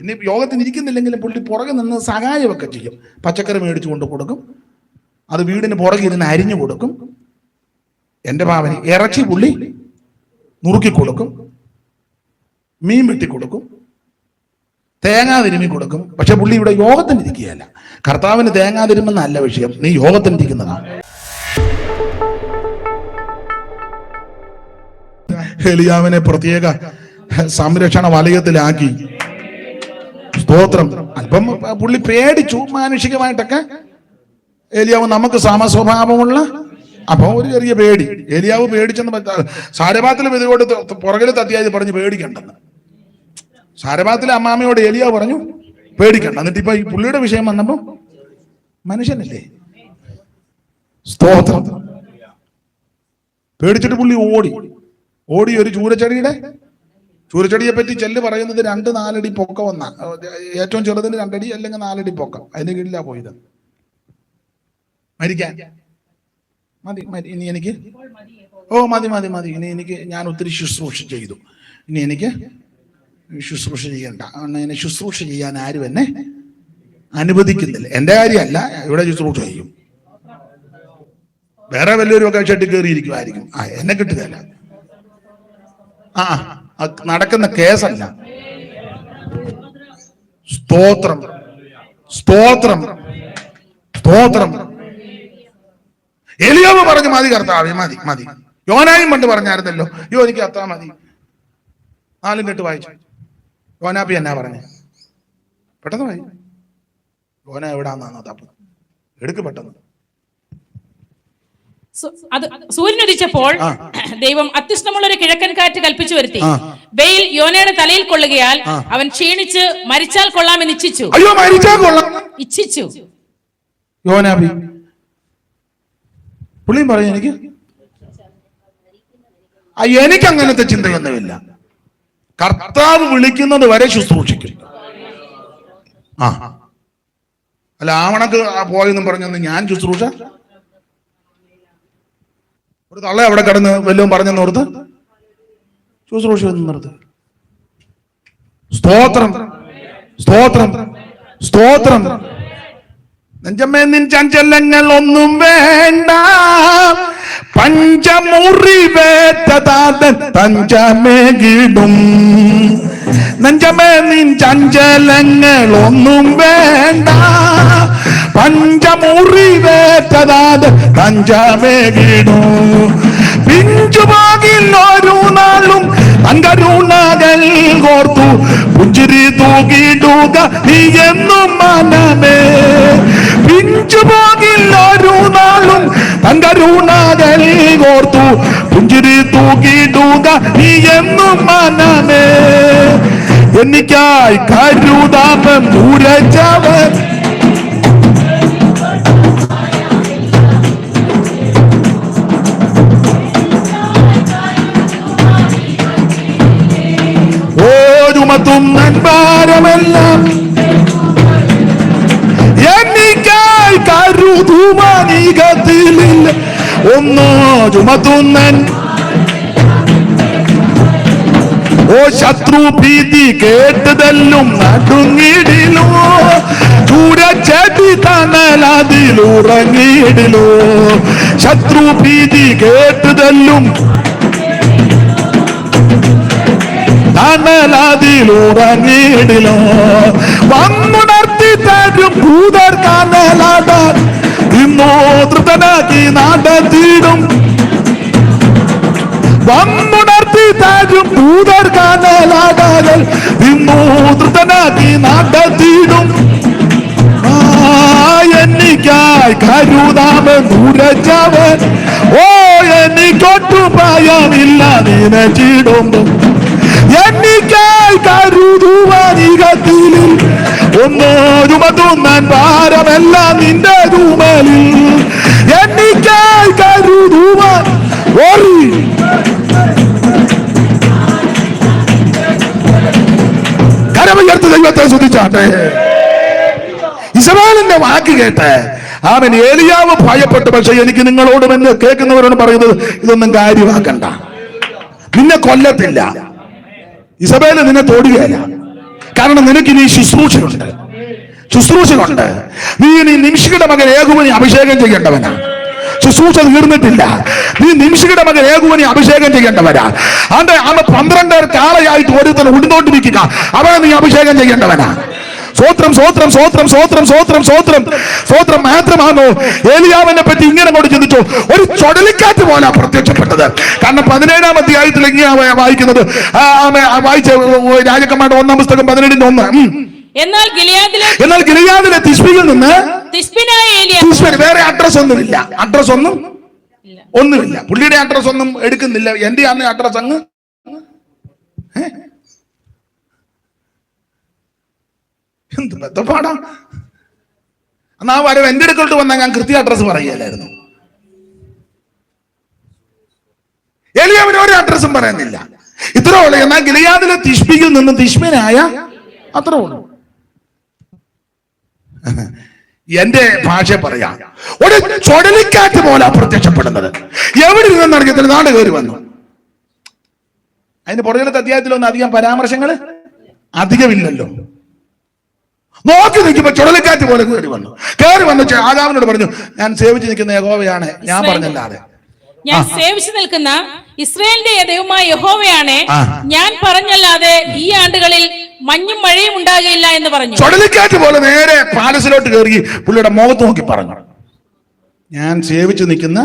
ഇനി യോഗത്തിന് ഇരിക്കുന്നില്ലെങ്കിലും പുള്ളി പുറകെ നിന്ന് സഹായമൊക്കെ ചെയ്യും. പച്ചക്കറി മേടിച്ചു കൊണ്ട് കൊടുക്കും. അത് വീടിന് പുറകെ ഇരുന്ന് അരിഞ്ഞു കൊടുക്കും. എന്റെ ഭാവന ഇറച്ചി പുള്ളി നുറുക്കി കൊടുക്കും. മീൻ വെട്ടി കൊടുക്കും. തേങ്ങാ തിരുമ്മി കൊടുക്കും. പക്ഷെ പുള്ളി ഇവിടെ യോഗത്തിന് ഇരിക്കുകയല്ല. കർത്താവിന് തേങ്ങാ തിരുമെന്നല്ല വിഷയം. നീ യോഗത്തിന് ഇരിക്കുന്നതാണ് എലിയാവിനെ പ്രത്യേക സംരക്ഷണ വലയത്തിലാക്കി. സ്തോത്രം അല്പം പുള്ളി പേടിച്ചു മാനുഷികമായിട്ടൊക്കെ. ഏലിയാവ് നമുക്ക് സമസ്വഭാവമുള്ള അപ്പൊ ഒരു ചെറിയ പേടി. ഏലിയാവ് പേടിച്ചെന്ന് സാരഭാത്തിൽ വിധിയോട് പുറകിൽ തത്തിയായി പറഞ്ഞ് പേടിക്കണ്ടെന്ന്. സാരഭാത്തിലെ അമ്മാമയോട് ഏലിയാവ് പറഞ്ഞു പേടിക്കണ്ട. എന്നിട്ട് ഇപ്പൊ ഈ പുള്ളിയുടെ വിഷയം വന്നപ്പോ മനുഷ്യനല്ലേ? സ്തോത്രം. പേടിച്ചിട്ട് പുള്ളി ഓടി. ഓടി ഒരു ചൂരച്ചെടിയുടെ ചൂരച്ചെടിയെ പറ്റി ചെല്ല് പറയുന്നത് രണ്ട് നാലടി പൊക്കം വന്ന ഏറ്റവും ചെറുതിന് രണ്ടടി അല്ലെങ്കിൽ നാലടി പൊക്കം. അതിന് കീഴിലാ പോയത്. മരിക്കാൻ. മതി മതി. ഇനി എനിക്ക് ഓ മതി മതി മതി. ഇനി എനിക്ക് ഞാൻ ഒത്തിരി ശുശ്രൂഷ ചെയ്തു. ഇനി എനിക്ക് ശുശ്രൂഷ ചെയ്യണ്ട. അങ്ങനെ ശുശ്രൂഷ ചെയ്യാൻ ആരും എന്നെ അനുവദിക്കുന്നില്ല. എന്റെ കാര്യമല്ല ഇവിടെ ശുശ്രൂഷ ചെയ്യും. വേറെ വലിയൊരു ഒക്കെ ഷെട്ടിൽ കയറിയിരിക്കുമായിരിക്കും ആ എന്നെ കിട്ടുകയല്ല. ആ. നടക്കുന്ന കേസല്ല. സ്തോത്രം. സ്തോത്രം. സ്തോത്രം. എലിയോ പറഞ്ഞു മതി കർത്താവേ മതി മതി. യോനായും പണ്ട് പറഞ്ഞായിരുന്നല്ലോ യോ എനിക്ക് അത്ര മതി. നാലും കെട്ട് വായിച്ചു. യോനാപ്പി എന്നാ പറഞ്ഞേ? പെട്ടെന്ന് വായി യോന എവിടാന്നാന്നോ തപ്പ് എടുക്ക് പെട്ടെന്ന്. അത് സൂര്യനുദിച്ചപ്പോൾ. ദൈവം അത്യുഷ്ണമുള്ള ഒരു കിഴക്കൻ കാറ്റ് കൽപ്പിച്ചു വരുത്തി. വെയിൽ യോനയുടെ തലയിൽ കൊള്ളുകയാൽ അവൻ ക്ഷീണിച്ച് മരിച്ചാൽ കൊള്ളാമെന്ന് ഇച്ഛിച്ചു. അയ്യോ മരിച്ചാൽ കൊള്ളാം. ഇച്ഛിച്ചു. യോനാബി. പുള്ളിയും പറയും എനിക്ക്. എനിക്ക് അങ്ങനത്തെ ചിന്തയൊന്നുമില്ല. കർത്താവ് വിളിക്കുന്നത് വരെ ശുശ്രൂഷിക്കും. ആ. അല്ല ആവണക്ക് പോയെന്നും പറഞ്ഞൊന്ന് ഞാൻ ശുശ്രൂഷ? ഒരു തള്ള അവിടെ കിടന്ന് വല്ലതും പറഞ്ഞു ഓർത്ത് ശുശ്രൂഷ നിർത്ത്. സ്തോത്രം. സ്തോത്രം. സ്തോത്രം. നെഞ്ചമ്മേ നിൻ ചഞ്ചലങ്ങൾ ഒന്നും വേണ്ട. പഞ്ചമുറിവേറ്റതാതൻ തഞ്ചമേകിടും നെഞ്ചമേ നിൻ ചഞ്ചലങ്ങൾ ഒന്നും വേണ്ട. പഞ്ചമുറിവേറ്റതാതൻ തഞ്ചമേകിടും പിഞ്ചുപാകിൽ ഒരു നാളും അങ്കരുണകൾ കോർത്തു. പുഞ്ചിരി തൂകിടുക നീ എന്നും മനമേ. പിഞ്ചുപാകിൽ ഒരു നാളും അങ്കരുണകൾ കോർത്തു. പുഞ്ചിരി തൂകിടുക നീ എന്നും മനമേ. എനിക്കായി കരുതാമം ഉരച്ചവൻ ഓരുമത്തും നൻപാരമെല്ലാം എന്നിക്കാൽ കരുതുവാനീകത്തിലില്ല ഒന്നോ ചുമത്തുന്നൻ ഓ ശത്രു ഭീതി കേട്ടതെല്ലും നടുങ്ങിടിലോ. ചൂരച്ചെടി തണലതിലുറങ്ങിയിടിലോ. ശത്രു ഭീതി കേട്ടതെല്ലും തണലതിലുറങ്ങിയിടിലോ വന്നുണർത്തി തരും ഭൂതർ കനലാടാൻ. ഇന്നോ ധൃതനാക്കി നടത്തിയിടും. വന്നുണർത്തി തരും ഭൂതർ കനലാടാൻ. ഇന്നോ ധൃതനാക്കി നടത്തിയിടും. ആ, എനിക്കായി കരുതാമെന്നുരച്ചവൻ ഓ എനിക്കൊട്ടും ഭയമില്ല നിനച്ചിടുമ്പോ എനിക്കായി കരുതുവാനികത്തിൽ ഒന്നോരുമതുന്നാൻ ഭാരമെല്ലാം നിന്റെ തൂമലിൽ എനിക്കായി കരുതുവാൻ ഓറി. കരമുയർത്ത് ദൈവത്തെ ശ്രദ്ധിച്ചാട്ടെ ഇസ്രായേലിന്റെ വാക്ക് കേട്ട്. അവൻ ഏലിയാവ് ഭയപ്പെട്ടു. പക്ഷെ എനിക്ക് നിങ്ങളോടും എന്ന് കേൾക്കുന്നവരോട് പറയുന്നത് ഇതൊന്നും കാര്യമാക്കണ്ട. നിന്നെ കൊല്ലത്തില്ല. ഇസബേൽ നിന്നെ തോടുകയല്ല. കാരണം നിനക്ക് ഇനി ശുശ്രൂഷയുണ്ട്. ശുശ്രൂഷയുണ്ട്. നീ ഇനി നിമിഷിയുടെ മകൻ ഏകുവിനെ അഭിഷേകം ചെയ്യേണ്ടവനാ. ശുശ്രൂഷ തീർന്നിട്ടില്ല. നീ നിമിഷിയുടെ മകൻ ഏകുവിനെ അഭിഷേകം ചെയ്യേണ്ടവനാ. അന്റെ അന്ന് പന്ത്രണ്ടര കാളയായിട്ട് ഓരോരുത്തരും ഉടുന്നോണ്ടിരിക്കുക. അവനെ നീ അഭിഷേകം ചെയ്യേണ്ടവനാ. സ്വോത്രം സ്വോത്രം സ്വോത്രം സ്വോത്രം സ്വോത്രം സ്വോത്രം സ്വോത്രം മാത്രമാണോ? ഏലിയാവിനെ പറ്റി ഇങ്ങനെ കൊണ്ട് ചിന്തിച്ചു. ഒരു ചുഴലിക്കാറ്റ് പോലെ പ്രത്യക്ഷപ്പെട്ടത്. കാരണം പതിനേഴാം അധ്യായത്തിൽ ഇങ്ങനെ വായിക്കുന്നത്? വായിച്ച രാജക്കന്മാരുടെ ഒന്നാം പുസ്തകം പതിനേഴിന്റെ ഒന്ന്. എന്നാൽ ഗിലിയാദിലെ എന്നാൽ ഗിലിയാദിലെ നിന്ന് ഏലിയ വേറെ അഡ്രസ് ഒന്നുമില്ല. അഡ്രസ് ഒന്നും. ഒന്നുമില്ല. പുള്ളിയുടെ അഡ്രസ് ഒന്നും എടുക്കുന്നില്ല. എന്റെ അന്ന് അഡ്രസ് അങ്ങ്? എന്ത് ബന്ധപ്പാടാ എന്നാ ആ വരവ് എന്റെ അടുക്കോട്ട് വന്നാൽ ഞാൻ കൃത്യ അഡ്രസ് പറയലായിരുന്നു എലിയാവിന് ഒരു അഡ്രസ്സും പറയുന്നില്ല. ഇത്ര ഉള്ളു. എന്നാൽ ഗിലിയാദിലെ തിഷ്മിയിൽ നിന്നും തിഷ്മിനായ അത്ര ഉള്ളൂ. എന്റെ ഭാഷ പറയാ. ഒരു ചുഴലിക്കാറ്റ് പോലെ പ്രത്യക്ഷപ്പെടുന്നത് എവിടെ നിന്ന് അറിയത്തില്ല നാട് കയറി വന്നു. അതിന് പുറകിലത്തെ അധ്യായത്തിലൊന്നും അധികം പരാമർശങ്ങൾ അധികമില്ലല്ലോ. നോക്കി നിൽക്കുമ്പോ ചുഴലിക്കാറ്റ് പോലെ കയറി വന്നു. കയറി വന്നു ആദാവിനോട് ആദാമിനോട് പറഞ്ഞു ഞാൻ സേവിച്ച് നിൽക്കുന്ന യഹോവയാണ്. ഞാൻ പറഞ്ഞല്ലാതെ. ഞാൻ സേവിച്ചു നിൽക്കുന്ന ഇസ്രയേലിന്റെ ദൈവമായ യഹോവയാണ്. ഞാൻ പറഞ്ഞല്ലാതെ ഈ ആണ്ടുകളിൽ മഞ്ഞും മഴയും ഉണ്ടാകുകയില്ല എന്ന് പറഞ്ഞു. ചുഴലിക്കാറ്റ് പോലെ നേരെ പാലസിലോട്ട് കയറി പുള്ളിയുടെ മുഖത്ത് നോക്കി പറഞ്ഞു. ഞാൻ സേവിച്ചു നിൽക്കുന്ന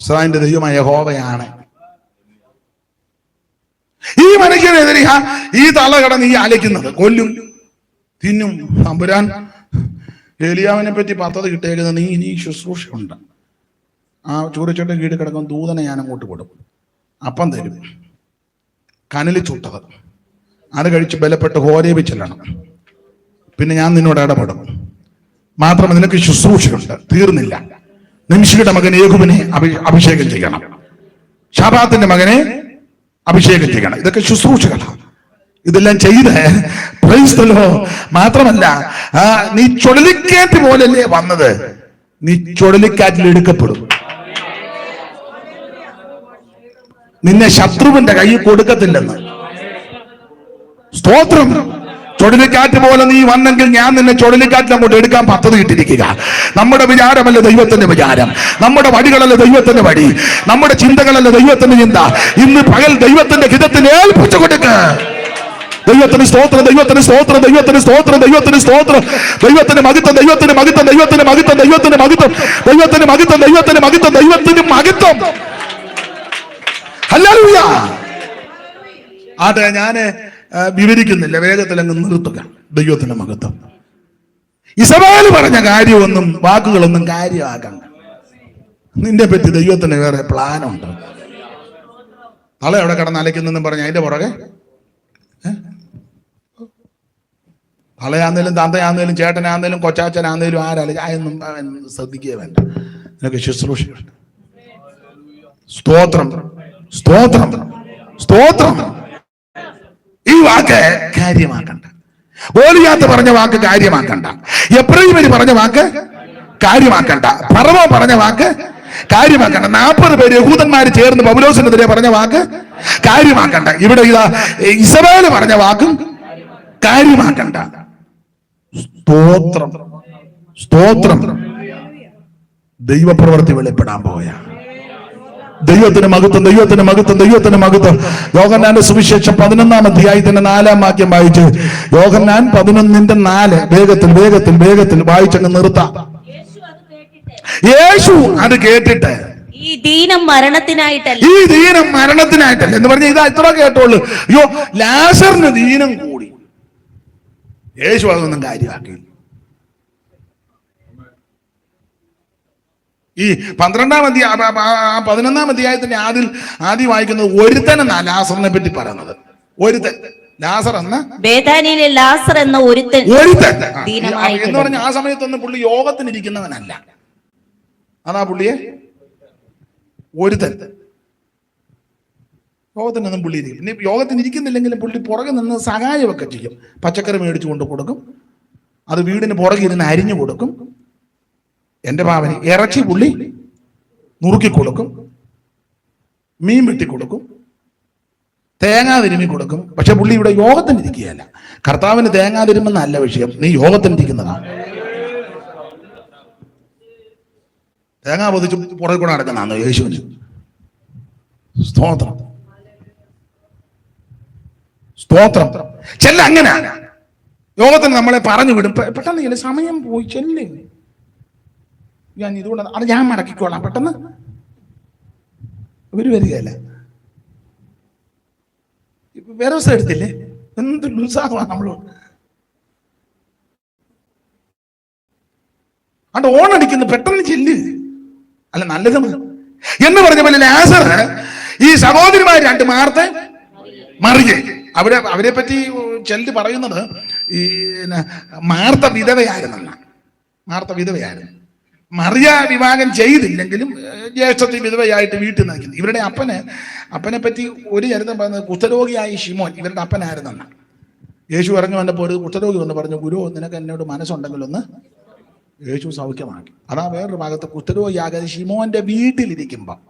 ഇസ്രായേലിന്റെ ദൈവമായ യഹോവയാണ്. ഈ മനുഷ്യനെതിരെ ഈ തല കടന്ന് ഈ അലയ്ക്കുന്നത് കൊല്ലും. തിന്നും തമ്പുരാൻ ഏലിയാവിനെ പറ്റി പദ്ധതി കിട്ടിയേക്കുന്നത് നീ ഇനി ശുശ്രൂഷയുണ്ട്. ആ ചൂരച്ചോട്ടം കീട് കിടക്കുന്ന ദൂതനെ ഞാൻ അങ്ങോട്ട് കൊടുക്കും അപ്പം തരും. കനലി ചുട്ടത് അത് കഴിച്ച് ബലപ്പെട്ട് ഹോരേബി ചെല്ലണം. പിന്നെ ഞാൻ നിന്നോട് ഇടപെടും. മാത്രം നിനക്ക് ശുശ്രൂഷയുണ്ട്. തീർന്നില്ല. നിമിഷിയുടെ മകൻ യേഹുവിനെ അഭി- അഭിഷേകം ചെയ്യണം. ഷാബാത്തിന്റെ മകനെ അഭിഷേകം ചെയ്യണം. ഇതൊക്കെ ശുശ്രൂഷകളാണ് ഇതെല്ലാം ചെയ്ത് പ്രൈസ്തലോ മാത്രമല്ല നീ ചുഴലിക്കാറ്റ് പോലല്ലേ വന്നത്? നീ ചുഴലിക്കാറ്റിൽ എടുക്കപ്പെടും. നിന്നെ ശത്രുവിന്റെ കയ്യിൽ കൊടുക്കത്തില്ലെന്ന്. സ്തോത്രം. ചുഴലിക്കാറ്റ് പോലെ നീ വന്നെങ്കിൽ ഞാൻ നിന്നെ ചുഴലിക്കാറ്റിൽ അങ്ങോട്ട് എടുക്കാൻ പദ്ധതി ഇട്ടിരിക്കുക. നമ്മുടെ വിചാരമല്ല ദൈവത്തിന്റെ വിചാരം. നമ്മുടെ വഴികളല്ല ദൈവത്തിന്റെ വടി നമ്മുടെ ചിന്തകളല്ല ദൈവത്തിന്റെ ചിന്ത. ഇന്ന് പകൽ ദൈവത്തിന്റെ ഹിതത്തിൽ ഏൽപ്പിച്ചു കൊടുക്ക ദൈവത്തിന് സ്തോത്രം ദൈവത്തിന് സ്തോത്രം ദൈവത്തിന് സ്തോത്രം ദൈവത്തിന് സ്തോത്രം. ദൈവത്തിന് മഹിത്വം ദൈവത്തിന് മഹിത്വം ദൈവത്തിന് മഹിത്വം ദൈവത്തിന് മഹിത്വം. ദൈവത്തിന് മഹിത്വം ദൈവത്തിന് മഹിത്വം ദൈവത്തിന് മഹിത്വം. ഹല്ലേലൂയ. ആട്ടെ ഞാൻ വിവരിക്കുന്നില്ല. വേഗത്തിൽ അങ്ങ് നിർത്തുക. ദൈവത്തിന്റെ മഹത്വം. ഇസബേൽ പറഞ്ഞ കാര്യമൊന്നും വാക്കുകളൊന്നും കാര്യമാക്കണ്ട നിന്നെ പറ്റി ദൈവത്തിന് വേറെ പ്ലാനുണ്ട് തല എവിടെ കിടന്ന് അലയ്ക്കുന്നെന്നും പറഞ്ഞ അതിന്റെ പുറകെ ഏ? തലയാന്നേലും തന്തയാന്നേലും ചേട്ടനാന്നേലും കൊച്ചാച്ചനാന്നേലും ആരാലും അതൊന്നും ശ്രദ്ധിക്കുക വേണ്ട. നിനക്ക് ശുശ്രൂഷയുണ്ട്. സ്തോത്രം. സ്തോത്രം. സ്തോത്രം. ഈ വാക്ക് കാര്യമാക്കണ്ട. ഗോലിയാത്ത് പറഞ്ഞ വാക്ക് കാര്യമാക്കണ്ട. എപ്രീമരി പറഞ്ഞ വാക്ക് കാര്യമാക്കണ്ട. പറവ പറഞ്ഞ വാക്ക് കാര്യമാക്കണ്ട. നാൽപ്പത് പേര് യഹൂദന്മാർ ചേർന്ന് പൗലോസിനെതിരെ പറഞ്ഞ വാക്ക് കാര്യമാക്കണ്ട. ഇവിടെ ഇതാ ഇസബേൽ പറഞ്ഞ വാക്കും കാര്യമാക്കണ്ട. സ്തോത്രം. സ്തോത്രം. ദൈവപ്രവൃത്തി വെളിപ്പെടാൻ പോയ. ദൈവത്തിന് മഹത്വം ദൈവത്തിന് മഹത്വം ദൈവത്തിന് മഹത്വം യോഗനാന്റെ സുവിശേഷം പതിനൊന്നാം അധ്യായത്തിന്റെ നാലാം വാക്യം വായിച്ച് യോഹന്നാൻ പതിനൊന്നിന്റെ നാല്. വേഗത്തിൽ വേഗത്തിൽ വേഗത്തിൽ വായിച്ചങ്ങ് നിർത്താം. യേശു അത് കേട്ടിട്ട്. ഈ ദീനം മരണത്തിനായിട്ടല്ല. ഈ ദീനം മരണത്തിനായിട്ടല്ല. എന്ന് പറഞ്ഞ ഇതാ ഇത്ര കേട്ടോളൂ. അയ്യോ ലാസറിന് ദീനം യേശു അതൊന്നും കാര്യമാക്കി ഈ പന്ത്രണ്ടാം അധ്യായ പതിനൊന്നാം അധ്യായത്തിന്റെ ആദ്യം ആദ്യം വായിക്കുന്നത് ഒരുത്തനെന്നാ ലാസറിനെ പറ്റി പറയുന്നത്. ഒരുത്തൻ. ലാസർ എന്ന ബേതാനിയിലെ ലാസർ എന്ന ഒരുത്തൻ ഒരുത്തൻ. എന്ന് പറഞ്ഞ ആ സമയത്തൊന്നും പുള്ളി യോഗത്തിനിരിക്കുന്നവനല്ല. അതാ പുള്ളിയെ? ഒരുത്തൻ. യോഗത്തിനൊന്നും പുള്ളി ഇരിക്കും ഇനി യോഗത്തിന് ഇരിക്കുന്നില്ലെങ്കിലും പുള്ളി പുറകെ നിന്ന് സഹായമൊക്കെ ചെയ്യും. പച്ചക്കറി മേടിച്ചു കൊണ്ട് കൊടുക്കും. അത് വീടിന് പുറകെ ഇരുന്ന് അരിഞ്ഞു കൊടുക്കും. എന്റെ ഭാവന ഇറച്ചി പുള്ളി നുറുക്കി കൊടുക്കും. മീൻ വെട്ടി കൊടുക്കും. തേങ്ങ തിരുമി കൊടുക്കും. പക്ഷെ പുള്ളി ഇവിടെ യോഗത്തിന് ഇരിക്കുകയല്ല കർത്താവിന് തേങ്ങ തിരുമെന്നല്ല വിഷയം. നീ യോഗത്തിന് ഇരിക്കുന്നതാണ് തേങ്ങ പൊതിച്ച് പുറകെ കൂടെ നടക്കുന്നതാണ് യേശുവിന് സ്തോത്രം. സ്തോത്രം. ചെല്ല അങ്ങനെ. യോഗത്തിന് നമ്മളെ പറഞ്ഞു വിടും. പെട്ടെന്ന് ചെല്ലു. സമയം പോയി. ചെല്ലേ. ഞാൻ ഇതുകൊണ്ട് അത് ഞാൻ മടക്കിക്കോളാം. പെട്ടെന്ന് ഇവർ വരികയല്ല? വേറെ ദിവസം എടുത്തില്ലേ? എന്ത് ഉത്സാഹമാണ് നമ്മൾ അത് ഓണടിക്കുന്നു പെട്ടെന്ന് ചെല്ല്. അല്ല നല്ലത് എന്ന് പറഞ്ഞ പോലെ ലാസർ ഈ സഹോദരിമാർ രണ്ട് മാർത്തെ? മറിയെ. അവിടെ അവരെ പറ്റി ചെല്ലി പറയുന്നത് ഈ മാർത്ത വിധവയായിരുന്നല്ല. മാർത്ത വിധവയായിരുന്നു. മറിയ വിവാഹം ചെയ്തില്ലെങ്കിലും ജ്യേഷ്ഠത്തിൽ വിധവയായിട്ട് വീട്ടിൽ നിൽക്കുന്നു. ഇവരുടെ അപ്പന് അപ്പനെ പറ്റി ഒരു ചരിത്രം പറയുന്നത് കുഷ്ഠരോഗിയായ ഷിമോൻ ഇവരുടെ അപ്പനായിരുന്നെന്ന യേശു ഇറങ്ങി വന്നപ്പോൾ ഒരു കുഷ്ഠരോഗി വന്ന് പറഞ്ഞു ഗുരു നിനക്ക് എന്നോട് മനസ്സുണ്ടെങ്കിൽ ഒന്ന് യേശു സൗഖ്യമാക്കി. അതാ വേറൊരു ഭാഗത്ത് കുഷ്ഠരോഗിയാകാതെ ഷിമോന്റെ വീട്ടിലിരിക്കുമ്പോ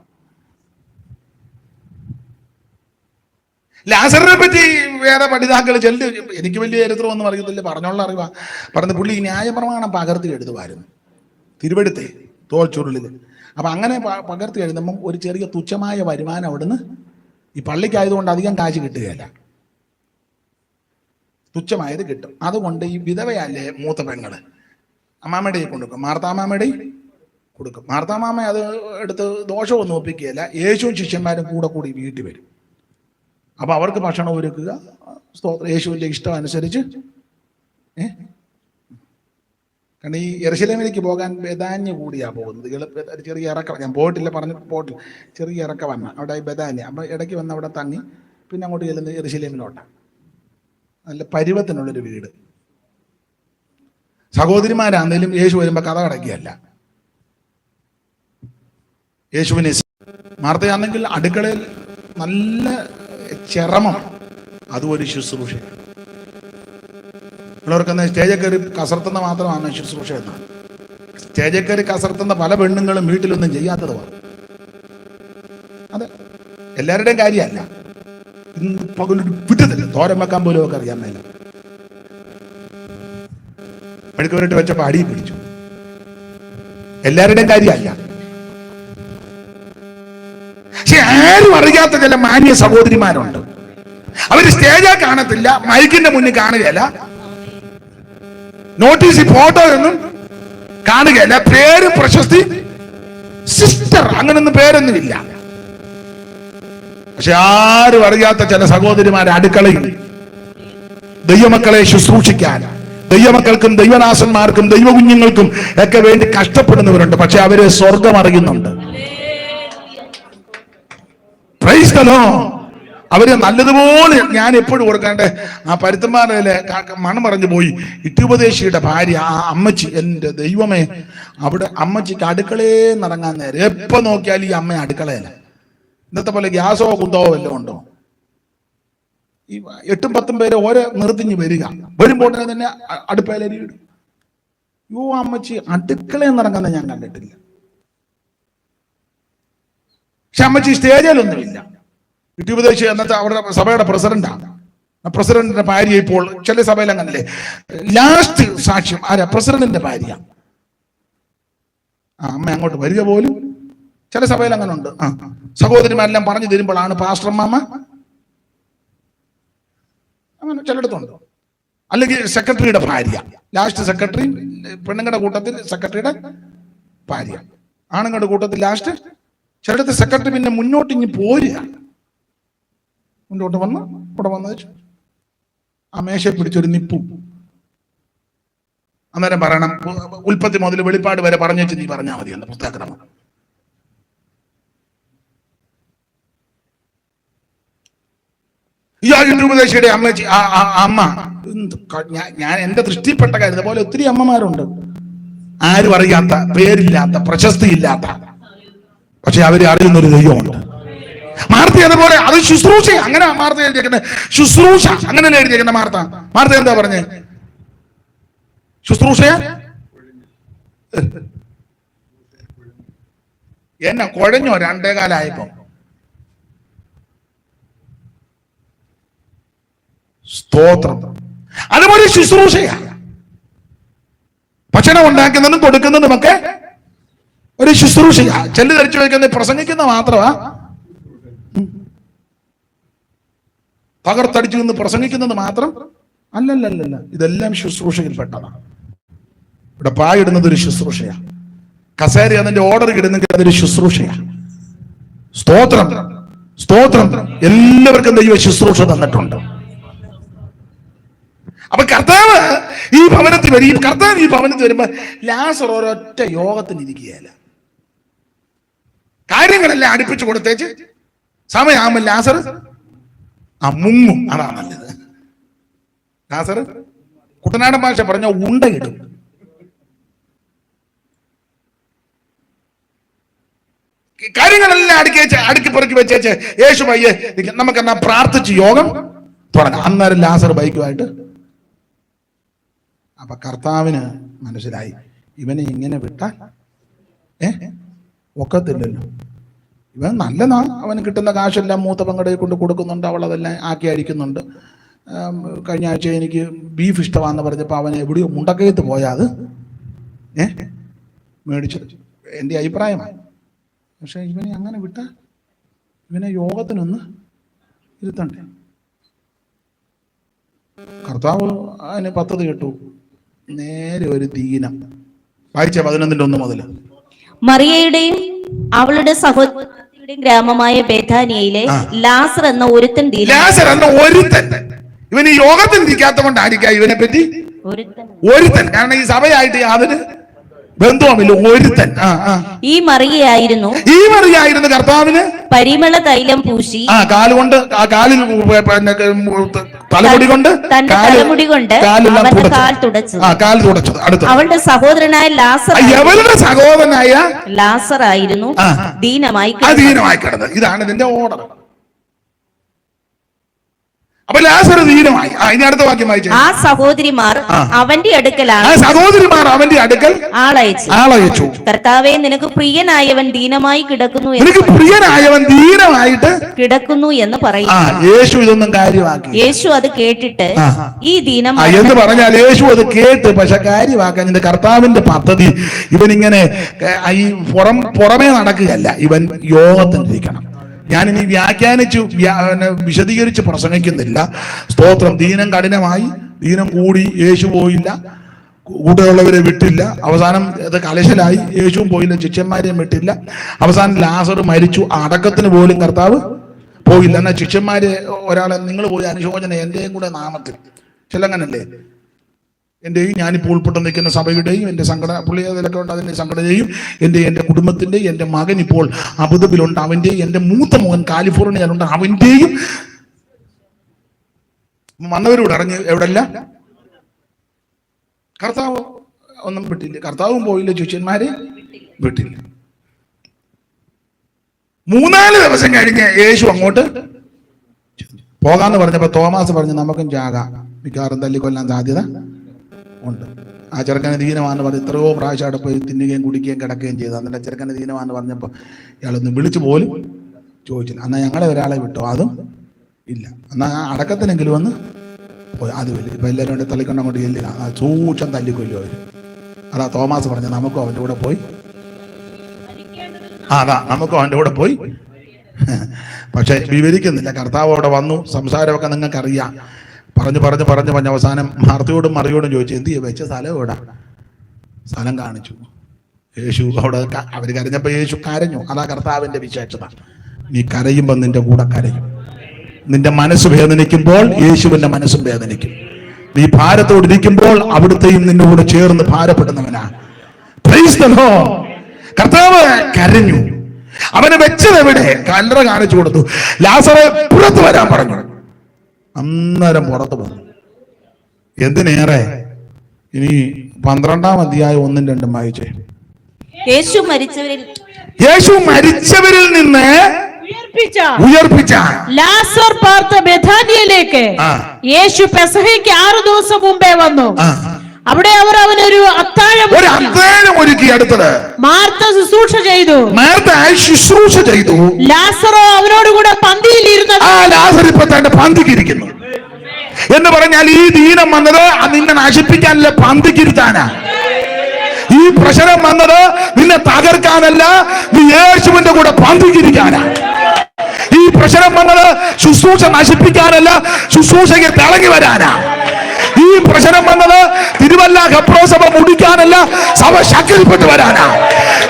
ലാസറിനെ പറ്റി വേറെ പഠിതാക്കൾ ചെല്ലു എനിക്ക് വലിയ ചരിത്രമൊന്നും അറിയത്തില്ല പറഞ്ഞോളാം അറിവാ. പറഞ്ഞ പുള്ളി ന്യായപ്രമാണം പകർത്തി എഴുതുമായിരുന്നു. തിരുവെടുത്തേ തോൽ ചുരുളിൽ അപ്പം അങ്ങനെ പകർത്തി എഴുതുമ്പം ഒരു ചെറിയ തുച്ഛമായ വരുമാനം അവിടുന്ന് ഈ പള്ളിക്കായതുകൊണ്ട് അധികം കാശ് കിട്ടുകയല്ല. തുച്ഛമായത് കിട്ടും. അതുകൊണ്ട് ഈ വിധവയല്ലേ മൂത്ത പെങ്ങൾ. അമ്മാമ്മയുടെ കൊടുക്കും. മാർത്താമാമ്മയുടെ കൊടുക്കും. മാർത്താമ്മ അത് എടുത്ത് ദോഷമൊന്നും ഒപ്പിക്കുകയല്ല. യേശുവും ശിഷ്യന്മാരും കൂടെ കൂടി വീട്ടിൽ വരും. അപ്പൊ അവർക്ക് ഭക്ഷണം ഒരുക്കുക. സ്തോത്ര യേശുവിന്റെ ഇഷ്ടം അനുസരിച്ച്. ഏ? കാരണം ഈ എറശിലേമിലേക്ക് പോകാൻ ബദാന്യ കൂടിയാ പോകുന്നത്. ചെറിയ ഇറക്കം ഞാൻ പോയിട്ടില്ല പറഞ്ഞു പോയിട്ടില്ല. ചെറിയ ഇറക്കം വന്ന അവിടെ ബദാന്യ അപ്പൊ ഇടയ്ക്ക് വന്ന് അവിടെ തങ്ങി പിന്നെ അങ്ങോട്ട് ചെല്ലുന്നത് എറശിലേമിലോട്ട നല്ല പരുവത്തിനുള്ളൊരു വീട്. സഹോദരിമാരാന്നേലും യേശു വരുമ്പോൾ കഥ കടക്കുകയല്ല. യേശുവിനെ മാർത്തയാണെങ്കിൽ അടുക്കളയിൽ നല്ല ചരമം. അതും ഒരു ശുശ്രൂഷയാണ്. ഉള്ളവർക്കെന്ന് സ്റ്റേജിൽ കയറി കസർത്തുന്ന മാത്രമാണ് ശുശ്രൂഷ എന്ന്. സ്റ്റേജിൽ കയറി കസർത്തുന്ന പല പെണ്ണുങ്ങളും വീട്ടിലൊന്നും ചെയ്യാത്തതുമാണ് അതെ. എല്ലാവരുടെയും കാര്യമല്ല. ഇന്ന് പകലൊരു വിട്ടത്തില്ല തോരൻ വെക്കാൻ പോലും ഒക്കെ അറിയാൻ മേല. മെഴുക്കുവരട്ട് വെച്ചപ്പോ അടിയിൽ പിടിച്ചു. എല്ലാവരുടെയും കാര്യമല്ല. പക്ഷെ ആരും അറിയാത്ത ചില മാന്യ സഹോദരിമാരുണ്ട്. അവർ സ്റ്റേജാ കാണത്തില്ല മൈക്കിന്റെ മുന്നിൽ കാണുകയല്ല. നോട്ടീസ് ഫോട്ടോ ഒന്നും കാണുകയല്ല. പേര് പ്രശസ്തി സിസ്റ്റർ അങ്ങനൊന്നും പേരൊന്നുമില്ല പക്ഷെ ആരും അറിയാത്ത ചില സഹോദരിമാരെ അടുക്കളയിൽ ദൈവമക്കളെ ശുശ്രൂഷിക്കാൻ ദൈവമക്കൾക്കും ദൈവനാശന്മാർക്കും ദൈവകുഞ്ഞുങ്ങൾക്കും ഒക്കെ വേണ്ടി കഷ്ടപ്പെടുന്നവരുണ്ട്. പക്ഷെ അവർ സ്വർഗം അറിയുന്നുണ്ട്. പ്രൈസ് അവർ നല്ലതുപോലെ ഞാൻ എപ്പോഴും ഓർക്കാണ്ട് ആ പരുത്തന്മാരെ മണം പറഞ്ഞു പോയി. ഇട്ടുപദേശിയുടെ ഭാര്യ ആ അമ്മച്ചി എന്റെ ദൈവമേ അവിടെ അമ്മച്ചിക്ക് അടുക്കളയെ നടങ്ങാൻ നേരം. എപ്പോ നോക്കിയാലും ഈ അമ്മ അടുക്കളയല്ല ഇന്നത്തെ പോലെ ഗ്യാസോ കുന്തോ വല്ലതും ഉണ്ടോ? ഈ എട്ടും പത്തും പേരെ ഓരോ നിർത്തിഞ്ഞ് വരിക. വരുമ്പോൾ തന്നെ അടുപ്പേലരി ഇടും. യോ അമ്മച്ചി അടുക്കളയിൽ നടങ്ങുന്നത് ഞാൻ കണ്ടിട്ടില്ല. പക്ഷെ അമ്മച്ചി സ്റ്റേജിലൊന്നുമില്ല. വിദ്യുപദേശി എന്നത്തെ അവരുടെ സഭയുടെ പ്രസിഡന്റാണ് പ്രസിഡന്റിന്റെ ഭാര്യ ഇപ്പോൾ ചില സഭയിൽ അങ്ങനല്ലേ. ലാസ്റ്റ് സാക്ഷ്യം ആരാ? പ്രസിഡന്റിന്റെ ഭാര്യ. ആ അമ്മ അങ്ങോട്ട് വരിക പോലും. ചില സഭയിൽ അങ്ങനെ ഉണ്ട് ആ സഹോദരിമാരെല്ലാം പറഞ്ഞു തരുമ്പോഴാണ് പാസ്റ്റർ മാമ അങ്ങനെ ചിലയിടത്തുണ്ട്. അല്ലെങ്കിൽ സെക്രട്ടറിയുടെ ഭാര്യ. ലാസ്റ്റ് സെക്രട്ടറി പെണ്ണുങ്ങളുടെ കൂട്ടത്തിൽ സെക്രട്ടറിയുടെ ഭാര്യ. ആണുങ്ങളുടെ കൂട്ടത്തിൽ ലാസ്റ്റ് ചിലയിടത്ത് സെക്രട്ടറി പിന്നെ മുന്നോട്ട് ഇനി പോരുക. മുന്നോട്ട് വന്ന് ഇവിടെ വന്ന്. ആ മേശയെ പിടിച്ചൊരു നിപ്പും. അന്നേരം പറയണം ഉൽപ്പത്തി മുതൽ വെളിപ്പാട് വരെ പറഞ്ഞു നീ പറഞ്ഞാൽ മതി എന്ന പുസ്തകക്രമം ആ- ആ അമ്മ ഞാൻ- ഞാൻ എന്റെ ദൃഷ്ടിപ്പെട്ട കാര്യം അതുപോലെ ഒത്തിരി അമ്മമാരുണ്ട്. ആരും അറിയാത്ത പേരില്ലാത്ത പ്രശസ്തിയില്ലാത്ത. പക്ഷെ അവരെ അറിയുന്നൊരു ദൈവമുണ്ട്. മാർത്ത അതുപോലെ അത് ശുശ്രൂഷ. അങ്ങനെ മാർത്ത എഴുതിയേക്കുന്നത് ശുശ്രൂഷ. അങ്ങനെ എഴുതിയേക്കുന്ന മാർത്ത. മാർത്ത എന്താ പറഞ്ഞേ? ശുശ്രൂഷ? എന്നെ കുഴഞ്ഞോ രണ്ടേ കാലായപ്പോ. സ്തോത്രം. അതുപോലെ ശുശ്രൂഷയാ ഭക്ഷണം ഉണ്ടാക്കുന്നതും കൊടുക്കുന്നതുമൊക്കെ ഒരു ശുശ്രൂഷയാ. ചെല്ലു ധരിച്ചു വയ്ക്കുന്ന പ്രസംഗിക്കുന്ന മാത്രമാ. തകർത്തടിച്ചു നിന്ന് പ്രസംഗിക്കുന്നത് മാത്രം? അല്ലല്ലല്ല ഇതെല്ലാം ശുശ്രൂഷയിൽ പെട്ടതാണ് ഇവിടെ പായിടുന്നത് ഒരു ശുശ്രൂഷയാ. കസേര അതിന്റെ ഓർഡർ കിടുന്നെങ്കിൽ അതൊരു ശുശ്രൂഷയാ. സ്തോത്രം. സ്തോത്രം. എല്ലാവർക്കും ദൈവ ശുശ്രൂഷ തന്നിട്ടുണ്ട്. അപ്പൊ കർത്താവ് ഈ ഭവനത്തിൽ വരും. ഈ കർത്താവ് ഈ ഭവനത്തിൽ വരുമ്പോ ലാസർ ഒരൊറ്റ യോഗത്തിന് ഇരിക്കുകയല്ല. കാര്യങ്ങളെല്ലാം അടുപ്പിച്ചു കൊടുത്തേച്ച് സമയമാകുമ്പോൾ ലാസർ ആ മുങ്ങും. അതാ നല്ലത്. ലാസർ കുട്ടനാടൻ ഭാഷ പറഞ്ഞ ഉണ്ടയിടും. കാര്യങ്ങളെല്ലാം അടുക്കി വെച്ച് അടുക്കി പെറുക്കി വെച്ചേച്ച് യേശു പയ്യെ നമുക്ക് എന്നാ പ്രാർത്ഥിച്ച് യോഗം തുടങ്ങാം. അന്നേരം ലാസർ ബൈക്കുമായിട്ട്. അപ്പൊ കർത്താവിന് മനസ്സിലായി. ഇവനെ ഇങ്ങനെ വിട്ടാൽ ഏ? ഒക്കത്തില്ലല്ലോ. ഇവൻ നല്ലതാണ് അവന് കിട്ടുന്ന കാശെല്ലാം മൂത്ത പങ്കടയിൽ കൊണ്ട് കൊടുക്കുന്നുണ്ട്. അവൾ അതെല്ലാം ആക്കി അടിക്കുന്നുണ്ട്. കഴിഞ്ഞ ആഴ്ച എനിക്ക് ബീഫ് ഇഷ്ടമാണെന്ന് പറഞ്ഞപ്പോൾ അവൻ എവിടെയോ മുണ്ടക്കയത്ത് പോയാ അത്. ഏ? മേടിച്ചത്. എന്റെ അഭിപ്രായമാണ്. പക്ഷെ ഇവനെ അങ്ങനെ വിട്ട ഇവനെ യോഗത്തിനൊന്ന് ഇരുത്തണ്ടേ? കർത്താവ് അതിന് പദ്ധതി കേട്ടു നേരെ ഒരു ദീനം. വായിച്ച പതിനൊന്നിന്റെ ഒന്ന് മുതൽ മറിയയുടെയും അവളുടെ ഗ്രാമമായ ബേഥാനിയയിലെ ലാസർ എന്ന ഒരുത്തൻ ലാസർ എന്ന ഒരുത്തൻ. ഇവന് യോഗത്തിൽ ഇരിക്കാത്ത കൊണ്ടായിരിക്കാം ഇവനെ പറ്റി ഒരുത്തൻ. കാരണം ഈ സഭയായിട്ട് യാതൊരു ബന്ധവുമില്ല ഒരുത്തൻ. ഈ മറിയയായിരുന്നു ഈ മറിയായിരുന്നു കർത്താവിന്? പരിമള തൈലം പൂശി. ആ കാലുകൊണ്ട് ആ കാലിൽ തലമുടി കൊണ്ട് തലമുടി കൊണ്ട് അവന്റെ. കാൽ തുടച്ചു. ആ കാൽ തുടച്ചത് അടുത്ത അവളുടെ സഹോദരനായ ലാസർ എവരുടെ സഹോദരനായ? ലാസർ ആയിരുന്നു. ആ. ദീനമായി. അധീനമായി കിടന്നത് ഇതാണ് ഇതിന്റെ ഓർഡർ. അപ്പൊ ലാസർ ദീനമായി. ഇനി അടുത്ത വാക്യം വായിച്ചേ. ആ സഹോദരിമാർ. അവന്റെ ആ സഹോദരിമാർ അവന്റെ അടുക്കൽ ആളയച്ചു. ആളയച്ചു. കർത്താവെ നിനക്ക് പ്രിയനായവൻ ദീനമായി കിടക്കുന്നു നിനക്ക് പ്രിയനായവൻ ദീനമായിട്ട് കിടക്കുന്നു എന്ന് പറയും. യേശു ഇതൊന്നും കാര്യമാക്കി. യേശു അത് കേട്ടിട്ട് ഈ ദീനം എന്ന് പറഞ്ഞാൽ യേശു അത് കേട്ട് പക്ഷെ കാര്യമാക്കാൻ എന്റെ കർത്താവിന്റെ പദ്ധതി. ഇവൻ ഇങ്ങനെ ഈ പുറം പുറമേ നടക്കുകയല്ല. ഇവൻ യോഗത്തിലിരിക്കണം ഞാനിനി വ്യാഖ്യാനിച്ചു വിശദീകരിച്ച് പ്രസംഗിക്കുന്നില്ല. സ്തോത്രം. ദീനം കഠിനമായി. ദീനം കൂടി യേശു പോയില്ല. കൂടെയുള്ളവരെ വിട്ടില്ല. അവസാനം അത് കലശലായി. യേശുവും പോയില്ല. ശിഷ്യന്മാരെയും വിട്ടില്ല. അവസാനം ലാസർ മരിച്ചു. അടക്കത്തിന് പോലും കർത്താവ് പോയില്ല. എന്നാൽ ശിഷ്യന്മാരെ ഒരാളെ നിങ്ങൾ പോയി അനുശോചന എന്റെയും കൂടെ നാമത്തിൽ. ചിലങ്ങനല്ലേ എന്റെയും ഞാനിപ്പോൾ ഉൾപ്പെട്ട് നിൽക്കുന്ന സഭയുടെയും എന്റെ സംഘടന പുള്ളി അതിലൊക്കെ ഉണ്ട് അതിന്റെ സംഘടനയും എന്റെ എന്റെ കുടുംബത്തിന്റെ എന്റെ മകൻ ഇപ്പോൾ അബുദാബിലുണ്ട് അവന്റെയും എന്റെ മൂത്ത മകൻ കാലിഫോർണിയയിലുണ്ട്. അവന്റെയും വന്നവരോട് അറിഞ്ഞ് എവിടെല്ല കർത്താവ് ഒന്നും വിട്ടില്ല. കർത്താവും പോയില്ല ശിഷ്യന്മാരെ വിട്ടില്ല. മൂന്നാൽ ദിവസം കഴിഞ്ഞ് യേശു അങ്ങോട്ട് പോകാന്ന് പറഞ്ഞപ്പോ തോമാസ് പറഞ്ഞു നമുക്കും ചാകാം മിക്കവാറും തല്ലിക്കൊല്ലാൻ സാധ്യത ഉണ്ട്. ആ ചെറുക്കനെ ദീനമാണെന്ന് പറഞ്ഞ് എത്രയോ പ്രാവശ്യം അവിടെ പോയി തിന്നുകയും കുടിക്കുകയും കിടക്കുകയും ചെയ്തു. എന്നിട്ട് ചെറുക്കനെ ദീനമാണെന്ന് പറഞ്ഞപ്പോൾ ഇയാളൊന്ന് വിളിച്ചു പോലും ചോദിച്ചില്ല. എന്നാൽ ഞങ്ങളെ ഒരാളെ വിട്ടോ? അതും ഇല്ല. എന്നാൽ ആ അടക്കത്തിനെങ്കിലും ഒന്ന് പോയി. അതുമില്ല ഇപ്പം എല്ലാവരും കൂടെ തള്ളിക്കൊണ്ട് അങ്ങോട്ട് ചെല്ലില്ല. ആ സൂക്ഷം തല്ലിക്കൊല്ലും അവർ അതാ തോമാസ് പറഞ്ഞു നമുക്കും അവന്റെ കൂടെ പോയി. അതാ. നമുക്കും അവന്റെ കൂടെ പോയി. പക്ഷെ വിവരിക്കുന്നില്ല. കർത്താവ് അവിടെ വന്നു. സംസാരമൊക്കെ നിങ്ങൾക്ക് അറിയാം പറഞ്ഞു പറഞ്ഞു പറഞ്ഞു പറഞ്ഞ. അവസാനം മാർത്തിയോടും മറിയോടും ചോദിച്ചു എന്ത് ചെയ്യും? വെച്ച സ്ഥലം എവിടെ? സ്ഥലം കാണിച്ചു. യേശു അവിടെ അവർ അവർ കരഞ്ഞപ്പോ യേശു കരഞ്ഞു. അതാ കർത്താവിന്റെ വിശേഷത. നീ കരയുമ്പോൾ നിന്റെ കൂടെ കരയും. നിന്റെ മനസ്സ് വേദനിക്കുമ്പോൾ യേശുവിന്റെ മനസ്സും വേദനിക്കും. നീ ഭാരത്തോടിരിക്കുമ്പോൾ അവിടുത്തെയും നിന്റെ കൂടെ ചേർന്ന് ഭാരപ്പെടുന്നവനാ. കർത്താവ് കരഞ്ഞു. അവനെ വെച്ചത് എവിടെ കല്ലറ കാണിച്ചു കൊടുത്തു. ലാസറെ പുറത്ത് വരാൻ പറഞ്ഞു. അന്നേരം പുറത്തു വന്നു. എന്തിനേറെ? ഇനി പന്ത്രണ്ടാം അധ്യായം ഒന്നും രണ്ടും വായിച്ചേ. യേശു മരിച്ചവരിൽ യേശു മരിച്ചവരിൽ നിന്ന് ഉയർപ്പിച്ച ലാസർ പാർത്ത ബെഥാനിയയിലേക്ക്. യേശു പെസഹയ്ക്ക് ആറു ദിവസം മുമ്പേ വന്നു. അവിടെ അവർ അവനൊരു അത്താഴം ഒരു അത്താഴം ഒരുക്കി അടുത്തത്. മാർത്ത ശുശ്രൂഷ ചെയ്തു. മാർത്ത ശുശ്രൂഷ ചെയ്തു. ലാസറോ അവനോടുകൂടെ പന്തിയിൽ ഇരുന്നത്. ആ ലാസർ ഇപ്പൊ തന്റെ പന്തിക്കിരിക്കുന്നു എന്ന് പറഞ്ഞാൽ ഈ ദീനം വന്നത് നിന്നെ നശിപ്പിക്കാനല്ല പന്തിക്കിരുത്താനാ ഈ പ്രശ്നം വന്നത് നിന്നെ തകർക്കാനല്ല നീ യേശുവിന്റെ കൂടെ പന്തിക്കിരിക്കാനാ ഈ പ്രശ്നം വന്നത് ശുശ്രൂഷ നശിപ്പിക്കാനല്ല ശുശ്രൂഷയ്ക്ക് തിളങ്ങി വരാനാ. പ്രശ്നം വന്നത് തിരുവല്ല ഹെപ്രോ സഭ മുടിക്കാനല്ല സഭ ശക്തിപ്പെട്ടു വരാനാ.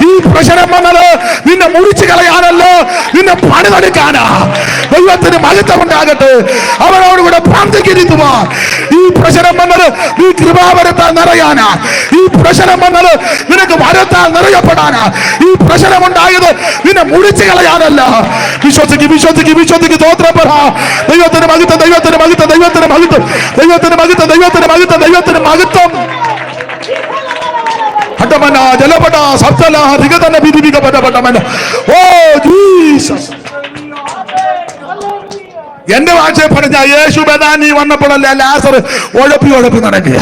ഈ പ്രശ്നം വന്നത് നിന്നെ മുറിച്ചു കളയാനല്ലോ. നിന്നെ പണിതെടുക്കാനാ. ദൈവത്തിന് മഹത്വം ഉണ്ടാകട്ടെ അവനോട് കൂടെ പ്രാന്തിക്കിരിക്കുമോ ഈ പ്രശ്നം വന്നത് നീ കൃപാവരത്താൽ നിറയാനാ. ഈ പ്രശ്നം വന്നത് നിനക്ക് വരത്താൽ നിറയപ്പെടാനാ. ഈ പ്രശ്നം ഉണ്ടായത് നിന്നെ മുടിച്ചു കളയാനല്ല. വിശ്വസിക്ക് വിശ്വസിക്ക് വിശ്വസിക്ക് തോത്രം പറ. ദൈവത്തിന് മഹത്വം ദൈവത്തിന് മഹത്വം ദൈവത്തിന് മഹത്വം. ദൈവത്തിന് മഹത്വം ദൈവത്തിന് മഹത്വം ദൈവത്തിന് മഹത്വം. Oh Jesus. എന്റെ ഭാഷയെ പറഞ്ഞ യേശു ബദാനി വന്നപ്പോഴല്ല ലാസർ ഉഴപ്പി ഉഴപ്പി നടക്കുക.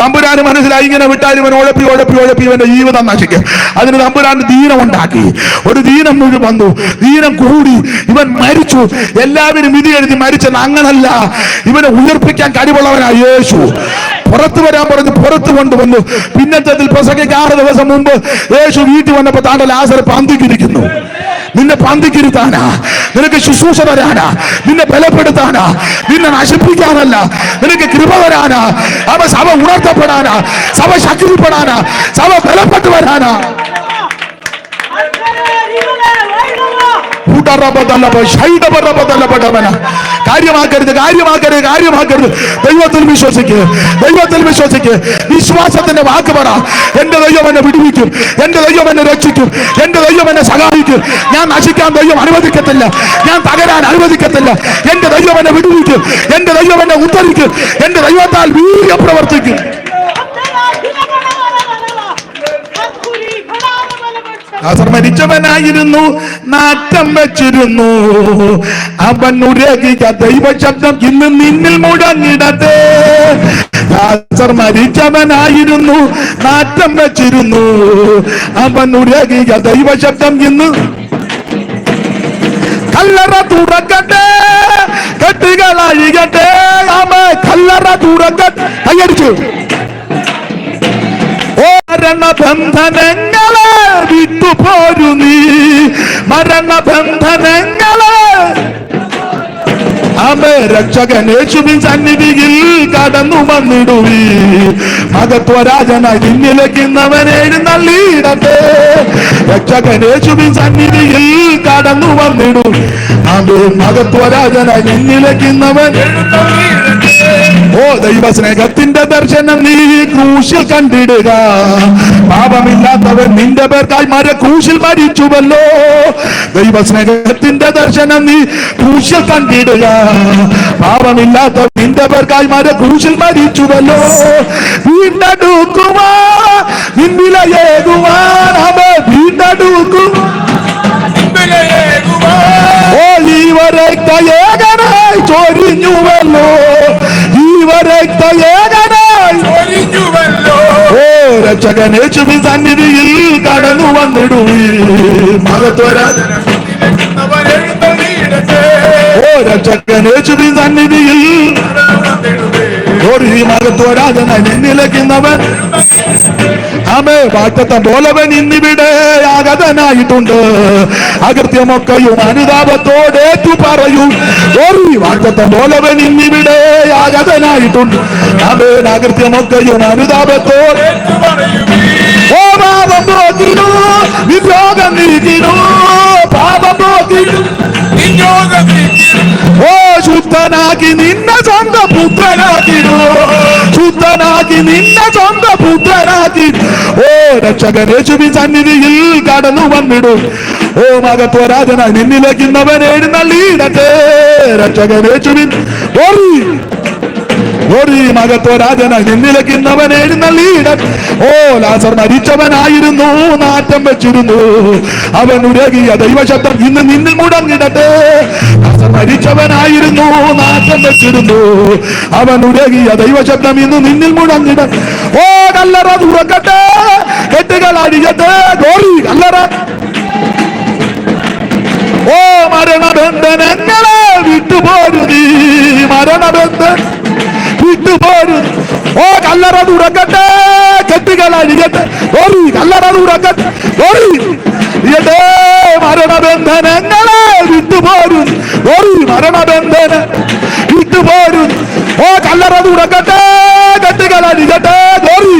തമ്പുരാന് മനസ്സിലായി ഇങ്ങനെ വിട്ടാൽ ഇവൻ ഉഴപ്പി ഉഴപ്പി ഉഴപ്പി ഇവന്റെ ജീവിതം നശിക്കും. അതിന് തമ്പുരാൻ ദീനം ഉണ്ടാക്കി. ഒരു ദീനം മുഴുവൻ വന്നു. ദീനം കൂടി. ഇവൻ മരിച്ചു. എല്ലാവരും വിധി എഴുതി മരിച്ചത് അങ്ങനല്ല. ഇവനെ ഉയർപ്പിക്കാൻ കഴിവുള്ളവനാ യേശു. പുറത്തു വരാൻ പറഞ്ഞു പുറത്തു കൊണ്ടുവന്നു. പിന്നത്തെ പ്രസംഗിക്ക് ആറ് ദിവസം മുമ്പ് യേശു വീട്ടിൽ വന്നപ്പോ താണ്ട ലാസർ പന്തിക്കിരിക്കുന്നു. നിന്നെ പന്തിക്കിരുത്താനാ. നിനക്ക് ശുശ്രൂഷ തരാനാ. നിന്നെ ബലപ്പെടുത്താനാ. നിന്നെ നശിപ്പിക്കാനല്ല. നിനക്ക് കൃപ തരാനാ. അവ സഭ ഉണർത്തപ്പെടാനാ. സഭ ശക്തിപ്പെടാനാ. സഭ ബലപ്പെട്ടു വരാനാ. കാര്യമാക്കരുത് കാര്യമാക്കരുത് കാര്യമാക്കരുത്. ദൈവത്തിൽ വിശ്വസിക്കുക ദൈവത്തിൽ വിശ്വസിക്കുക വിശ്വാസത്തിന്റെ വാക്ക് പറ. എന്റെ ദൈവം എന്നെ വിടുവിക്കും. എന്റെ ദൈവം എന്നെ രക്ഷിക്കും. എന്റെ ദൈവം എന്നെ സഹായിക്കും. ഞാൻ നശിക്കാൻ ദൈവം അനുവദിക്കത്തില്ല. ഞാൻ തകരാൻ അനുവദിക്കത്തില്ല. എന്റെ ദൈവം എന്നെ വിടുവിക്കും. എന്റെ ദൈവം എന്നെ ഉദ്ധരിക്കും. എന്റെ ദൈവത്താൽ വീര്യം പ്രവർത്തിക്കും. ലാസർ മരിച്ചവനായിരുന്നു നാറ്റം വെച്ചിരുന്നു. അവൻ ഉരകിക ദൈവശബ്ദം ഇന്ന് നിന്നിൽ മുഴങ്ങിടത്തെ ലാസർ മരിച്ചവനായിരുന്നു നാറ്റം വെച്ചിരുന്നു. അവൻ ഉരകിക ദൈവശബ്ദം ഇന്ന് കല്ലറ തുറക്കട്ടെ കെട്ടുകളഴികട്ടെ അവ കല്ലറ തുറക്കട്ടെ. കൈയടിച്ചു. ഓ മരണബന്ധനങ്ങളെ വിട്ടുപോരു നീ. മരണബന്ധനങ്ങളെ. ആമേ രക്ഷകൻ യേശുവിൻ സന്നിധിയിൽ കടന്നു വന്നിടുവി. മകത്വരാജനായി നിന്നിലേക്കുന്നവൻ എഴുന്നള്ളിയിടട്ടെ രക്ഷകൻ യേശുവിൻ സന്നിധിയിൽ കടന്നു വന്നിടും ആമേ മകത്വരാജനായി നിന്നിലേക്കുന്നവൻ ഓ ദൈവസ്നേഹത്തിന്റെ ദർശനം നീ ക്രൂശിൽ കണ്ടിടുക. പാപമില്ലാത്തവൻ നിന്റെ പേർക്കായി മര ക്രൂശിൽ മരിച്ചുവല്ലോ. ദൈവസ്നേഹത്തിന്റെ ദർശനം നീ ക്രൂശിൽ കണ്ടിടുക. പാപമില്ലാത്തവൻ നിന്റെ പേർക്കായി മര ക്രൂശിൽ മരിച്ചുവല്ലോ. വീണ്ടെടുക്കുവാ ഓ ഈവരക്ത ഏകനായി ചൊരിഞ്ഞുവല്ലോ. ഓ രക്ഷകൻ യേശുവിൻ സന്നിധിയിൽ കടന്നു വന്നിടുവീ. മഹത്വര ഓ രക്ഷകൻ യേശുവിൻ സന്നിധിയിൽ ഒരു മഹത്വരാജന നിന്നിലക്കുന്നവൻ ആമേ വാറ്റത്തം പോലവൻ ഇന്നിവിടെ ആഗതനായിട്ടുണ്ട്. അകൃത്യമൊക്കെയും അനുതാപത്തോടേറ്റു പറയും. വാറ്റത്തം പോലവൻ ഇന്നിവിടെ ആഗതനായിട്ടുണ്ട്. ആമേ അകൃത്യമൊക്കെയും അനുതാപത്തോടെ ഓ പാപം പോക്കിനു വിദ്രോഗം നീക്കിനു പാപം പോക്കിനു ഓ ശുദ്ധനാക്കി നിന്നെ സ്വന്തം പുത്രനാക്കിനു ശുദ്ധനാക്കി നിന്നെ സ്വന്തം പുത്രനാക്കി ഓ രക്ഷകൻ യേശുവിൻ സന്നിധിയിൽ കടന്നു വന്നിടും. ഓ മകത്വരാജന നിന്നിലേക്കുന്നവൻ എഴുന്നള്ളിയിടട്ടെ രക്ഷകൻ യേശുവിൻ. ഓറി. ഓടി മകത്വരാജന നിന്നിലക്കുന്നവൻ എഴുന്നള്ളിയിട ഓ ലാസർ മരിച്ചവനായിരുന്നു നാറ്റം വെച്ചിരുന്നു. അവൻ ഉരകിയ ദൈവശബ്ദം ഇന്ന് നിന്നിൽ മുടങ്ങിടട്ടെ. ലാസർ മരിച്ചവനായിരുന്നു നാറ്റം വെച്ചിരുന്നു. അവൻ ഉരകിയ ദൈവശബ്ദം ഇന്ന് നിന്നിൽ മുടങ്ങിട ഓ കല്ലറ തുറക്കട്ടെ. കെട്ടുകൾ അടിയട്ടെ. ഗോറി കല്ലറ. ഓ മരണബന്ധനങ്ങളെ വിട്ടുപോരു നീ മരണബന്ധൻ വിട്ടുപോരും ഓ കല്ലറ തുറക്കട്ടെ കെട്ടുകൾ അഴിയട്ടെ ഓറി കല്ലറ തുറക്കട്ടെ ഓറി ഇയട്ടെ മരണബന്ധനങ്ങളെ വിട്ടുപോരും ഓറി മരണബന്ധന വിട്ടുപോരും ഓ കല്ലറ തുറക്കട്ടെ കെട്ടുകൾ അഴിയട്ടെ ഓറി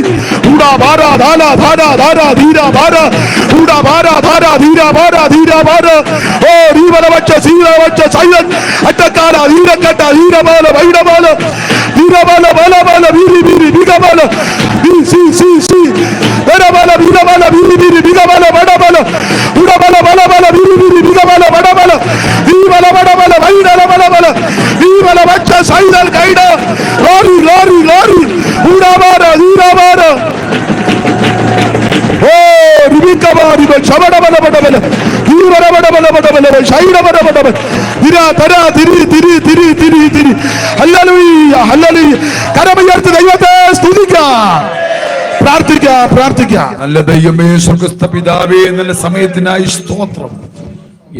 ൂടാ ഭാര ധാര ധാര ധാര ധീര ഭാര ൂടാ ഭാര ധാര ധീര ഭാര ധീര ഭാര ഓ ദീപന വച്ച സീര വച്ച സൈലൻ അറ്റക്കാര ധീരക്കട്ട bira bana bana bana biri biri bira bana bi si si si bana bana bira bana biri biri bira bana bana bana bira bana bana bana biri biri bira bana bana bana bi bana bana bana bai bana bana bana bi bana bacca saidal kaida lori lori lori bura bana രിബിക്കബാരിബ ശബടബലബടബല ധീരബടബലബടബല ശൈഡബടബടബല തിര തര തിരി തിരി തിരി തിരി തിരി hallelujah hallelujah കരമുയർത്തി ദൈവത്തെ സ്തുതിക്കാം പ്രാർത്ഥിക്കാം പ്രാർത്ഥിക്കാം നല്ല ദൈവമേ സുഖസ്ഥ പിതാവേ നല്ല സമയത്തിനായി സ്തോത്രം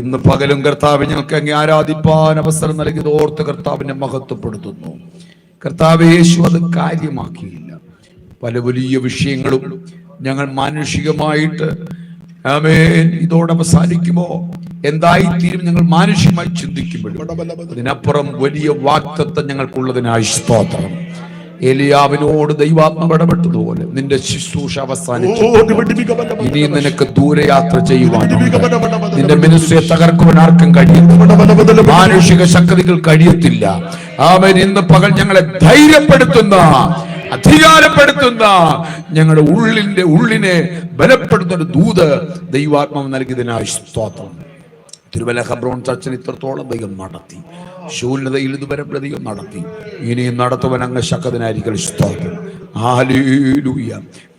ഇന്ന് പകലും കർത്താവ് ഞങ്ങൾക്ക് അങ്ങ് ആരാധിപ്പാൻ അവസരം നൽകിയത് ഓർത്ത് കർത്താവിനെ മഹത്വപ്പെടുത്തുന്നു കർത്താവ് യേശു അത് കാര്യമാക്കിയില്ല പല വലിയ വിഷയങ്ങളും ഞങ്ങൾ മാനുഷികമായിട്ട് ആമേൻ. ഇതോടെ അവസാനിക്കുമോ? എന്തായി എന്തായിത്തീരും ഞങ്ങൾ മാനുഷികമായി ചിന്തിക്കുമ്പോഴും. അതിനപ്പുറം വലിയ വാക്തത്വം ഞങ്ങൾക്കുള്ളതിനായി സ്തോത്രം എലിയാവിനോട് ദൈവാത്മ ഇടപെട്ടതുപോലെ നിന്റെ ശുശ്രൂഷ അവസാനിച്ചു ഇനി നിനക്ക് ദൂരയാത്ര ചെയ്യുവാൻ നിന്റെ മനസ്സിനെ തകർക്കുവാൻ ആർക്കും കഴിയും മാനുഷിക ശക്തികൾ കഴിയത്തില്ല അവൻ ഇന്ന് പകൽ ഞങ്ങളെ ധൈര്യപ്പെടുത്തുന്ന അധികാരപ്പെടുത്തുന്ന ഞങ്ങളുടെ ഉള്ളിന്റെ ഉള്ളിനെ ബലപ്പെടുത്തുന്ന ഒരു ദൂത് ദൈവാത്മാവ് നൽകിയതിനായി സ്തോത്രം. തിരുവല്ല ഹബ്രോൺ ചർച്ചിന് ഇത്രത്തോളം ദൈവം നടത്തി. ശൂന്യതയിൽ ഇതുവരെ പ്രതിയും നടത്തി. ഇനിയും നടത്തുവാൻ അങ്ങ് ശക്തനായിരിക്കും സ്തോത്രം ആലൂയ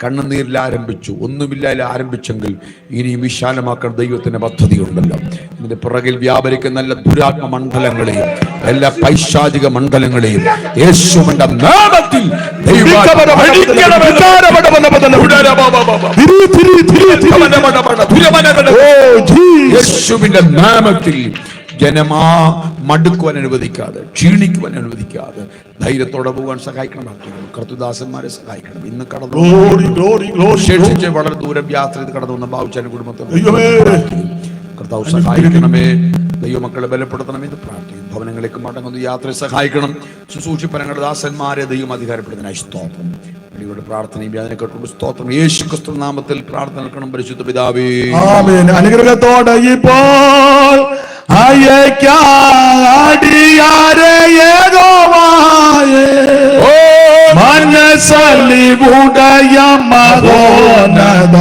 കണ്ണുനീരിൽ ആരംഭിച്ചു. ഒന്നുമില്ലാതെ ആരംഭിച്ചെങ്കിൽ ഇനി വിശാലമാക്കാൻ ദൈവത്തിന്റെ പദ്ധതി ഉണ്ടല്ലോ ഇതിന്റെ പുറകിൽ വ്യാപരിക്കുന്ന എല്ലാ ദുരാത്മ മണ്ഡലങ്ങളെയും എല്ലാ പൈശാചിക മണ്ഡലങ്ങളെയും യേശുവിന്റെ നാമത്തിൽ യേശുവിന്റെ നാമത്തിൽ ജനമാ മടുക്കുവാൻ അനുവദിക്കാതെ ക്ഷീണിക്കുവാൻ അനുവദിക്കാതെ ധൈര്യത്തോടെ പോകാൻ സഹായിക്കണം. കർത്തുദാസന്മാരെ സഹായിക്കണം. ഇന്ന് കടന്നു ശേഷിച്ച് വളരെ ദൂരം യാത്ര ചെയ്ത് കടന്നു വന്ന ബാബുച്ചാൻ കുടുംബത്തെ കർത്താവ് സഹായിക്കണമേ. ദൈവമക്കളെ ബലപ്പെടുത്തണമെന്ന് പ്രാർത്ഥിക്കും. ഭവനങ്ങളിലേക്ക് മടങ്ങുന്ന യാത്ര സഹായിക്കണം. ശുശ്രൂഷിപ്പനങ്ങളുടെ ദാസന്മാരെ ദൈവം അധികാരപ്പെടുന്നതിനായി സ്തോത്രം. ഇവിടെ പ്രാർത്ഥനയും സ്തോത്രം. യേശു ക്രിസ്തു നാമത്തിൽ പ്രാർത്ഥന നൽകണം. പരിശുദ്ധ പിതാവേ. അനുഗ്രഹത്തോടെ ഇപ്പോൾ आए क्या गाड़िया रे ये गोवाए? ओ। मन सली बूढ़ या मगो न